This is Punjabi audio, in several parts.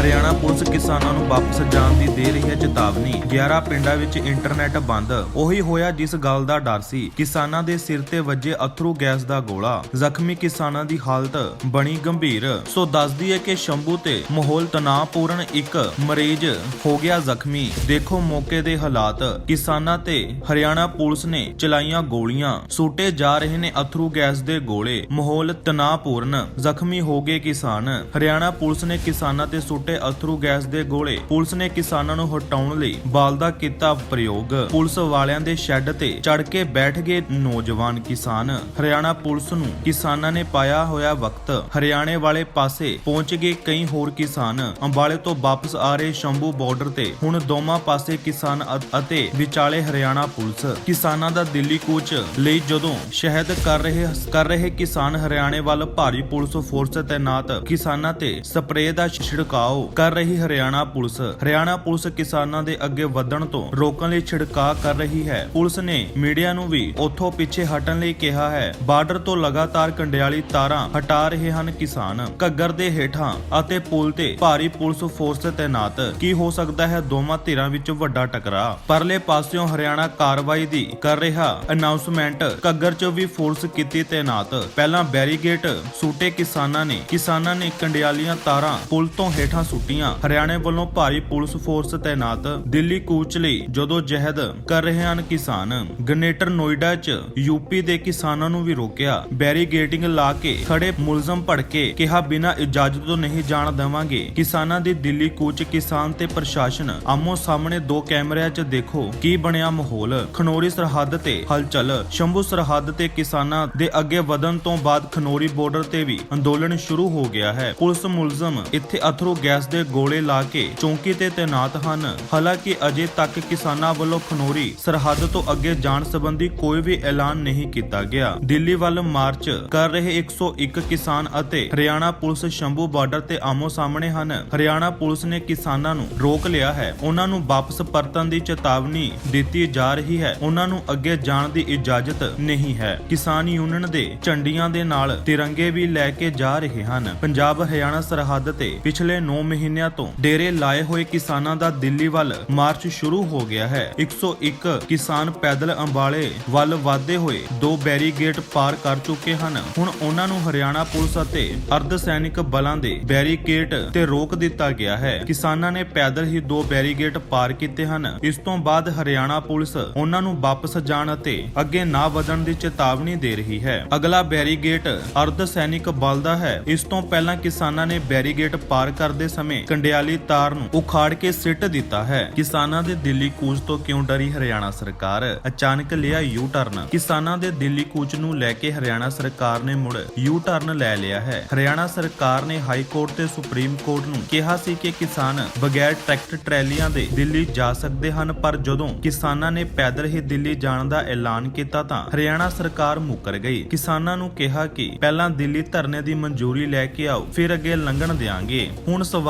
ਹਰਿਆਣਾ ਪੁਲਿਸ ਕਿਸਾਨਾਂ ਨੂੰ ਵਾਪਸ ਜਾਣ ਦੀ ਦੇ ਰਹੀ ਹੈ ਚੇਤਾਵਨੀ। 11 ਪਿੰਡਾਂ ਵਿੱਚ ਇੰਟਰਨੈਟ ਬੰਦ। ਉਹੀ ਹੋਇਆ ਜਿਸ ਗੱਲ ਦਾ ਡਰ ਸੀ। ਕਿਸਾਨਾਂ ਦੇ ਸਿਰ ਤੇ ਵੱਜੇ ਅਥਰੂ ਗੈਸ ਦਾ ਗੋਲਾ। ਜ਼ਖਮੀ ਕਿਸਾਨਾਂ ਦੀ ਹਾਲਤ ਬਣੀ ਗੰਭੀਰ। ਸੋ ਦੱਸਦੀ ਹੈ ਕਿ ਸ਼ੰਭੂ ਤੇ ਮਾਹੌਲ ਤਣਾਅਪੂਰਨ ਇੱਕ ਮਰੀਜ਼ ਹੋ ਗਿਆ ਜ਼ਖਮੀ। ਦੇਖੋ ਮੌਕੇ ਦੇ ਹਾਲਾਤ। ਕਿਸਾਨਾਂ ਤੇ ਹਰਿਆਣਾ ਪੁਲਿਸ ਨੇ ਚਲਾਈਆਂ ਗੋਲੀਆਂ। ਸੂਟੇ ਜਾ ਰਹੇ ਨੇ ਅਥਰੂ ਗੈਸ ਦੇ ਗੋਲੇ। ਮਾਹੌਲ ਤਣਾਅਪੂਰਨ। ਜ਼ਖਮੀ ਹੋ ਗਏ ਕਿਸਾਨ। ਹਰਿਆਣਾ ਪੁਲਿਸ ਨੇ ਕਿਸਾਨਾਂ ਤੇ ਸੁੱਟੇ ਅਥਰੂ ਗੈਸ ਦੇ ਗੋਲੇ ਪੁਲਿਸ ਨੇ ਕਿਸਾਨਾਂ ਨੂੰ ਹਟਾਉਣ ਲਈ ਬਾਲ ਦਾ ਕੀਤਾ ਪ੍ਰਯੋਗ। ਪੁਲਿਸ ਵਾਲਿਆਂ ਦੇ ਸ਼ੈੱਡ ਤੇ ਚੜ ਕੇ ਬੈਠ ਗਏ ਨੌਜਵਾਨ ਕਿਸਾਨ। ਹਰਿਆਣਾ ਪੁਲਿਸ ਨੂੰ ਕਿਸਾਨਾਂ ਨੇ ਪਾਇਆ ਹੋਇਆ ਵਕਤ। ਹਰਿਆਣੇ ਵਾਲੇ ਪਾਸੇ ਪਹੁੰਚ ਗਏ ਕਈ ਹੋਰ ਕਿਸਾਨ। ਅੰਬਾਲੇ ਤੋਂ ਵਾਪਸ ਆ ਰਹੇ ਸ਼ੰਭੂ ਬਾਰਡਰ ਤੇ ਹੁਣ ਦੋਵਾਂ ਪਾਸੇ ਕਿਸਾਨ ਅਤੇ ਵਿਚਾਲੇ ਹਰਿਆਣਾ ਪੁਲਿਸ। ਕਿਸਾਨਾਂ ਦਾ ਦਿੱਲੀ ਕੂਚ ਲਈ ਜਦੋਂ ਸ਼ਹਿਦ ਕਰ ਰਹੇ ਕਰ ਰਹੇ ਕਿਸਾਨ ਹਰਿਆਣੇ ਵੱਲ ਭਾਰੀ ਪੁਲਿਸ ਫੋਰਸ ਤੈਨਾਤ। ਕਿਸਾਨਾਂ ਤੇ ਸਪਰੇਅ ਦਾ ਛਿੜਕਾਓ ਕਰ ਰਹੀ ਹਰਿਆਣਾ ਪੁਲਿਸ। ਹਰਿਆਣਾ ਪੁਲਿਸ ਕਿਸਾਨਾਂ ਦੇ ਅੱਗੇ ਵਧਣ ਤੋਂ ਰੋਕਣ ਲਈ ਛਿੜਕਾਅ ਕਰ ਰਹੀ ਹੈ। ਪੁਲਿਸ ਨੇ ਮੀਡੀਆ ਨੂੰ ਵੀ ਉੱਥੋਂ ਪਿੱਛੇ ਹਟਣ ਲਈ ਕਿਹਾ ਹੈ। ਬਾਰਡਰ ਤੋਂ ਲਗਾਤਾਰ ਕੰਡਿਆਲੀ ਤਾਰਾਂ ਹਟਾ ਰਹੇ ਹਨ ਕਿਸਾਨ। ਘੱਗਰ ਦੇ ਹੇਠਾਂ ਅਤੇ ਪੁਲ ਤੇ ਭਾਰੀ ਪੁਲਿਸ ਫੋਰਸ ਤੈਨਾਤ। ਕੀ ਹੋ ਸਕਦਾ ਹੈ? ਦੋਵਾਂ ਧਿਰਾਂ ਵਿੱਚ ਵੱਡਾ ਟਕਰਾ ਪਰਲੇ ਪਾਸਿਓਂ ਹਰਿਆਣਾ ਕਾਰਵਾਈ ਦੀ ਕਰ ਰਿਹਾ ਅਨਾਉਂਸਮੈਂਟ। ਘੱਗਰ 'ਚ ਵੀ ਫੋਰਸ ਕੀਤੀ ਤੈਨਾਤ। ਪਹਿਲਾਂ ਬੈਰੀਗੇਟ ਸੂਟੇ ਕਿਸਾਨਾਂ ਨੇ। ਕਿਸਾਨਾਂ ਨੇ ਕੰਡਿਆਲੀਆਂ ਤਾਰਾਂ ਪੁਲ ਤੋਂ ਹੇਠਾਂ ਸੁੱਟੀਆਂ। ਹਰਿਆਣੇ ਵੱਲੋਂ ਭਾਰੀ ਪੁਲਿਸ ਫੋਰਸ ਤੈਨਾਤ ਦਿੱਲੀ ਕੂਚ ਲਈ ਜਦੋਂ ਜਹਿਦ ਕਰ ਰਹੇ ਹਨ ਕਿਸਾਨ। ਗਨੇਟਰ ਨੋਇਡਾ 'ਚ ਯੂਪੀ ਦੇ ਕਿਸਾਨਾਂ ਨੂੰ ਵੀ ਰੋਕਿਆ। ਬੈਰੀਗੇਟਿੰਗ ਲਾ ਕੇ ਖੜੇ ਮੁਲਜ਼ਮ ਭੜਕੇ ਕਿਹਾ, ਬਿਨਾਂ ਇਜਾਜ਼ਤ ਤੋਂ ਨਹੀਂ ਜਾਣ ਦੇਵਾਂਗੇ। ਕਿਸਾਨਾਂ ਦੀ ਦਿੱਲੀ ਕੂਚ ਕਿਸਾਨ ਤੇ ਪ੍ਰਸ਼ਾਸਨ ਆਮੋ ਸਾਹਮਣੇ ਦੋ ਕੈਮਰਿਆਂ 'ਚ ਦੇਖੋ ਕੀ ਬਣਿਆ ਮਾਹੌਲ। ਖਨੋਰੀ ਸਰਹੱਦ ਤੇ ਹਲਚਲ। ਸ਼ੰਭੂ ਸਰਹੱਦ ਤੇ ਕਿਸਾਨਾਂ ਦੇ ਅੱਗੇ ਵਧਣ ਤੋਂ ਬਾਅਦ ਖਨੋਰੀ ਬਾਰਡਰ ਤੇ ਵੀ ਅੰਦੋਲਨ ਸ਼ੁਰੂ ਹੋ ਗਿਆ ਹੈ। ਪੁਲਿਸ ਮੁਲਜ਼ਮ ਇੱਥੇ ਅਥਰੂ ਗੈਸ ਦੇ ਗੋਲੇ ਲਾ ਕੇ ਚੌਂਕੀ ਤੇ ਤੈਨਾਤ ਹਨ। ਹਾਲਾਂਕਿ ਅਜੇ ਤੱਕ ਕਿਸਾਨਾਂ ਵੱਲੋਂ ਖਨੋਰੀ ਸਰਹੱਦ ਤੋਂ ਅੱਗੇ ਜਾਣ ਸੰਬੰਧੀ ਕੋਈ ਵੀ ਐਲਾਨ ਨਹੀਂ ਕੀਤਾ ਗਿਆ। ਦਿੱਲੀ ਵੱਲ ਮਾਰਚ ਕਰ ਰਹੇ 101 ਕਿਸਾਨ ਅਤੇ ਹਰਿਆਣਾ ਪੁਲਿਸ ਸ਼ੰਭੂ ਬਾਰਡਰ ਤੇ ਆਮੋ ਸਾਹਮਣੇ ਹਨ। ਹਰਿਆਣਾ ਪੁਲਿਸ ਨੇ ਕਿਸਾਨਾਂ ਨੂੰ ਰੋਕ ਲਿਆ ਹੈ। ਉਹਨਾਂ ਨੂੰ ਵਾਪਸ ਪਰਤਣ ਦੀ ਚੇਤਾਵਨੀ ਦਿੱਤੀ ਜਾ ਰਹੀ ਹੈ। ਉਹਨਾਂ ਨੂੰ ਅੱਗੇ ਜਾਣ ਦੀ ਇਜਾਜ਼ਤ ਨਹੀਂ ਹੈ। ਕਿਸਾਨ ਯੂਨੀਅਨ ਦੇ ਝੰਡੀਆਂ ਦੇ ਨਾਲ ਤਿਰੰਗੇ ਵੀ ਲੈ ਕੇ ਜਾ ਰਹੇ ਹਨ। ਪੰਜਾਬ ਹਰਿਆਣਾ ਸਰਹੱਦ ਤੇ ਪਿਛਲੇ 9 ਮਹੀਨਿਆਂ ਤੋਂ ਡੇਰੇ ਲਾਏ ਹੋਏ ਕਿਸਾਨਾਂ ਦਾ ਦਿੱਲੀ ਵੱਲ ਮਾਰਚ ਸ਼ੁਰੂ ਹੋ ਗਿਆ ਹੈ। 101 ਕਿਸਾਨ ਪੈਦਲ ਅੰਬਾਲੇ ਵੱਲ ਵਾਧੇ ਹੋਏ ਦੋ ਬੈਰੀਗੇਟ ਪਾਰ ਕਰ ਚੁੱਕੇ ਹਨ। ਹੁਣ ਉਹਨਾਂ ਨੂੰ ਹਰਿਆਣਾ ਪੁਲਿਸ ਅਤੇ ਅਰਧ ਸੈਨਿਕ ਬਲਾਂ ਦੇ ਬੈਰੀਕੇਡ ਤੇ ਰੋਕ ਦਿੱਤਾ ਗਿਆ ਹੈ। ਕਿਸਾਨਾਂ ਨੇ ਪੈਦਲ ਹੀ ਦੋ ਬੈਰੀਗੇਟ ਪਾਰ ਕੀਤੇ ਹਨ। ਇਸ ਤੋਂ ਬਾਅਦ ਹਰਿਆਣਾ ਪੁਲਿਸ ਉਹਨਾਂ ਨੂੰ ਵਾਪਸ ਜਾਣ ਅਤੇ ਅੱਗੇ ਨਾ ਵਧਣ ਦੀ ਚੇਤਾਵਨੀ ਦੇ ਰਹੀ ਹੈ। ਅਗਲਾ ਬੈਰੀਗੇਟ ਅਰਧ ਸੈਨਿਕ ਬਲ ਦਾ ਹੈ। ਇਸ ਤੋਂ ਪਹਿਲਾਂ ਕਿਸਾਨਾਂ ਨੇ ਬੈਰੀਗੇਟ ਪਾਰ ਕਰਦੇ ਸਮੇਂ ਕੰਡਿਆਲੀ ਤਾਰ ਨੂੰ ਉਖਾੜ ਕੇ ਸਿੱਟ ਦਿੱਤਾ ਹੈ। ਕਿਸਾਨਾਂ ਦੇ ਦਿੱਲੀ ਕੂਚ ਤੋਂ ਕਿਉਂ ਡਰੀ ਹਰਿਆਣਾ ਸਰਕਾਰ? ਅਚਾਨਕ ਲਿਆ ਯੂ ਟਰਨ ਕਿਸਾਨਾਂ ਦੇ ਦਿੱਲੀ ਕੂਚ ਨੂੰ ਲੈ ਕੇ ਹਰਿਆਣਾ ਸਰਕਾਰ ਨੇ ਮੁੜ ਯੂ ਟਰਨ ਲੈ ਲਿਆ ਹੈ। ਹਰਿਆਣਾ ਸਰਕਾਰ ਨੇ ਹਾਈ ਕੋਰਟ ਤੇ ਸੁਪਰੀਮ ਕੋਰਟ ਨੂੰ ਕਿਹਾ ਸੀ ਕਿ ਕਿਸਾਨ ਬਗੈਰ ਟਰੈਕਟਰ ਟਰੈਲੀਆਂ ਦੇ ਦਿੱਲੀ ਜਾ ਸਕਦੇ ਹਨ, ਪਰ ਜਦੋਂ ਕਿਸਾਨਾਂ ਨੇ ਪੈਦਲ ਹੀ ਦਿੱਲੀ ਜਾਣ ਦਾ ਐਲਾਨ ਕੀਤਾ ਤਾਂ ਹਰਿਆਣਾ ਸਰਕਾਰ ਮੁੱਕਰ ਗਈ। ਕਿਸਾਨਾਂ ਨੂੰ ਕਿਹਾ ਕਿ ਪਹਿਲਾਂ ਦਿੱਲੀ ਧਰਨੇ ਦੀ ਮਨਜ਼ੂਰੀ ਲੈ ਕੇ ਆਓ, ਫਿਰ ਅੱਗੇ ਲੰਘਣ ਦੇਾਂਗੇ ਹੁਣ ਸਵਾਲ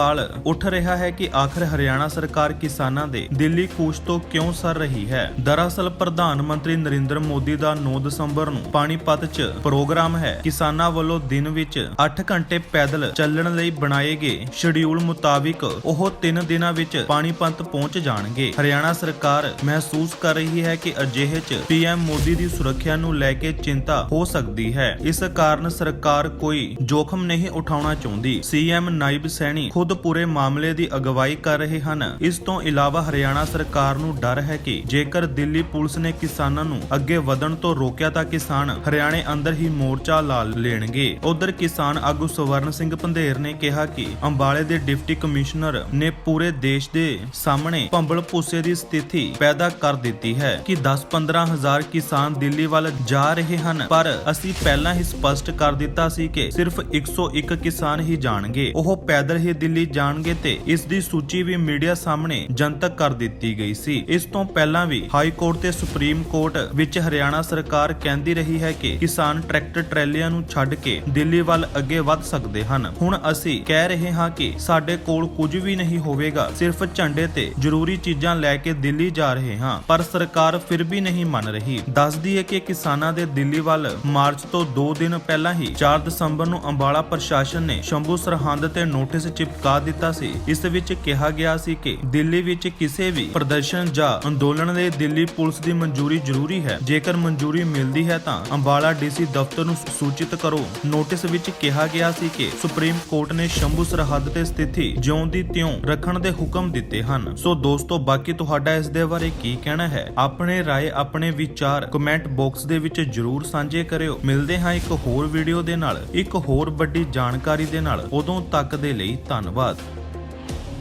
ਉੱਠ ਰਿਹਾ ਹੈ ਕਿ ਆਖਰ ਹਰਿਆਣਾ ਸਰਕਾਰ ਕਿਸਾਨਾਂ ਦੇ ਦਿੱਲੀ ਕੂਚ ਤੋਂ ਕਿਉਂ ਸਰ ਰਹੀ ਹੈ? ਦਰਅਸਲ, ਪ੍ਰਧਾਨ ਮੰਤਰੀ ਨਰਿੰਦਰ ਮੋਦੀ ਦਾ 9 ਦਸੰਬਰ ਨੂੰ ਪਾਣੀਪਤ 'ਚ ਪ੍ਰੋਗਰਾਮ ਹੈ। ਕਿਸਾਨਾਂ ਵੱਲੋਂ ਦਿਨ ਵਿੱਚ 8 ਘੰਟੇ ਪੈਦਲ ਚੱਲਣ ਲਈ ਬਣਾਏ ਗਏ ਸ਼ਡਿਊਲ ਮੁਤਾਬਿਕ ਉਹ 3 ਦਿਨਾਂ ਵਿੱਚ ਪਾਣੀਪਤ ਪਹੁੰਚ ਜਾਣਗੇ। ਹਰਿਆਣਾ ਸਰਕਾਰ ਮਹਿਸੂਸ ਕਰ ਰਹੀ ਹੈ ਕਿ ਅਜਿਹੇ 'ਚ ਪੀਐਮ ਮੋਦੀ ਦੀ ਸੁਰੱਖਿਆ ਨੂੰ ਲੈ ਕੇ ਚਿੰਤਾ ਹੋ ਸਕਦੀ ਹੈ। ਇਸ ਕਾਰਨ ਸਰਕਾਰ ਕੋਈ ਜੋਖਮ ਨਹੀਂ ਉਠਾਉਣਾ ਚਾਹੁੰਦੀ। ਸੀਐਮ ਨਾਇਬ ਸੈਣੀ ਖੁਦ ਪੂਰੇ ਮਾਮਲੇ ਦੀ ਅਗਵਾਈ ਕਰ ਰਹੇ ਹਨ। ਇਸ ਤੋਂ ਇਲਾਵਾ ਹਰਿਆਣਾ ਸਰਕਾਰ ਨੂੰ ਡਰ ਹੈ ਕਿ ਜੇਕਰ ਦਿੱਲੀ ਪੁਲਿਸ ਨੇ ਕਿਸਾਨਾਂ ਨੂੰ ਅੱਗੇ ਵਧਣ ਤੋਂ ਰੋਕਿਆ ਤਾਂ ਕਿਸਾਨ ਹਰਿਆਣੇ ਅੰਦਰ ਹੀ ਮੋਰਚਾ ਲਾ ਲੈਣਗੇ। ਉਧਰ ਕਿਸਾਨ ਆਗੂ ਸਵਰਨ ਸਿੰਘ ਪੰਧੇਰ ਨੇ ਕਿਹਾ ਕਿ ਅੰਬਾਲੇ ਦੇ ਡਿਪਟੀ ਕਮਿਸ਼ਨਰ ਨੇ ਪੂਰੇ ਦੇਸ਼ ਦੇ ਸਾਹਮਣੇ ਭੰਬਲ ਭੂਸੇ ਦੀ ਸਥਿਤੀ ਪੈਦਾ ਕਰ ਦਿੱਤੀ ਹੈ ਕਿ 10-15 ਹਜ਼ਾਰ ਕਿਸਾਨ ਦਿੱਲੀ ਵੱਲ ਜਾ ਰਹੇ ਹਨ। ਪਰ ਅਸੀਂ ਪਹਿਲਾਂ ਹੀ ਸਪਸ਼ਟ ਕਰ ਦਿੱਤਾ ਸੀ ਕਿ ਸਿਰਫ 101 ਕਿਸਾਨ ਹੀ ਜਾਣਗੇ। ਉਹ ਪੈਦਲ ਹੀ ਦਿੱਲੀ ਜਾਣਗੇ ਤੇ ਇਸ ਦੀ ਸੂਚੀ ਵੀ ਮੀਡੀਆ ਸਾਹਮਣੇ ਜਨਤਕ ਕਰ ਦਿੱਤੀ ਗਈ ਸੀ। ਇਸ ਤੋਂ ਪਹਿਲਾਂ ਵੀ ਹਾਈ ਕੋਰਟ ਤੇ ਸੁਪਰੀਮ ਕੋਰਟ ਵਿੱਚ ਹਰਿਆਣਾ ਸਰਕਾਰ ਕਹਿੰਦੀ ਰਹੀ ਹੈ ਕਿ ਕਿਸਾਨ ਟਰੈਕਟਰ ਟਰੈਲੀਆਂ ਨੂੰ ਛੱਡ ਕੇ ਦਿੱਲੀ ਵੱਲ ਅੱਗੇ ਵਧ ਸਕਦੇ ਹਨ। ਹੁਣ ਅਸੀਂ ਕਹਿ ਰਹੇ ਹਾਂ ਕਿ ਸਾਡੇ ਕੋਲ ਕੁਝ ਵੀ ਨਹੀਂ ਹੋਵੇਗਾ, ਸਿਰਫ ਝੰਡੇ ਤੇ ਜ਼ਰੂਰੀ ਚੀਜ਼ਾਂ ਲੈ ਕੇ ਦਿੱਲੀ ਜਾ ਰਹੇ ਹਾਂ। ਪਰ ਸਰਕਾਰ ਫਿਰ ਵੀ ਨਹੀਂ ਮੰਨ ਰਹੀ। ਦੱਸਦੀ ਹੈ ਕਿ ਕਿਸਾਨਾਂ ਦੇ ਦਿੱਲੀ ਵੱਲ ਮਾਰਚ ਤੋਂ 2 ਦਿਨ ਪਹਿਲਾਂ ਹੀ 4 ਦਸੰਬਰ ਨੂੰ ਅੰਬਾਲਾ ਪ੍ਰਸ਼ਾਸਨ ਨੇ ਸ਼ੰਭੂ ਸਰਹੰਦ ਤੇ ਨੋਟਿਸ ਚਿਪ ਲਟਕਾ ਦਿੱਤਾ ਸੀ। ਇਸ ਵਿੱਚ ਕਿਹਾ ਗਿਆ ਸੀ ਕਿ ਦਿੱਲੀ ਵਿੱਚ ਕਿਸੇ ਵੀ ਪ੍ਰਦਰਸ਼ਨ ਜਾਂ ਅੰਦੋਲਨ ਲਈ ਦਿੱਲੀ ਪੁਲਿਸ ਦੀ ਮਨਜ਼ੂਰੀ ਜ਼ਰੂਰੀ ਹੈ। ਜੇਕਰ ਮਨਜ਼ੂਰੀ ਮਿਲਦੀ ਹੈ ਤਾਂ ਅੰਬਾਲਾ ਡੀਸੀ ਦਫ਼ਤਰ ਨੂੰ ਸੂਚਿਤ ਕਰੋ। ਨੋਟਿਸ ਵਿੱਚ ਕਿਹਾ ਗਿਆ ਸੀ ਕਿ ਸੁਪਰੀਮ ਕੋਰਟ ਨੇ ਸ਼ੰਭੂ ਸਰਹੱਦ ਤੇ ਸਥਿਤੀ ਜਿਉਂ ਦੀ ਤਿਉਂ ਰੱਖਣ ਦੇ ਹੁਕਮ ਦਿੱਤੇ ਹਨ। ਸੋ ਦੋਸਤੋ, ਬਾਕੀ ਤੁਹਾਡਾ ਇਸ ਦੇ ਬਾਰੇ ਕੀ ਕਹਿਣਾ ਹੈ? ਆਪਣੇ ਰਾਏ, ਆਪਣੇ ਵਿਚਾਰ ਕਮੈਂਟ ਬਾਕਸ ਦੇ ਵਿੱਚ ਜਰੂਰ ਸਾਂਝੇ ਕਰਿਓ। ਮਿਲਦੇ ਹਾਂ ਇੱਕ ਹੋਰ ਵੀਡੀਓ ਦੇ ਨਾਲ। ਇੱਕ ਹੋਰ ਵੱਡੀ ਜਾਣਕਾਰੀ ਦੇ ਨਾਲ। ਉਦੋਂ ਤੱਕ ਦੇ ਲਈ ਧੰਨ હૈદરાબાદ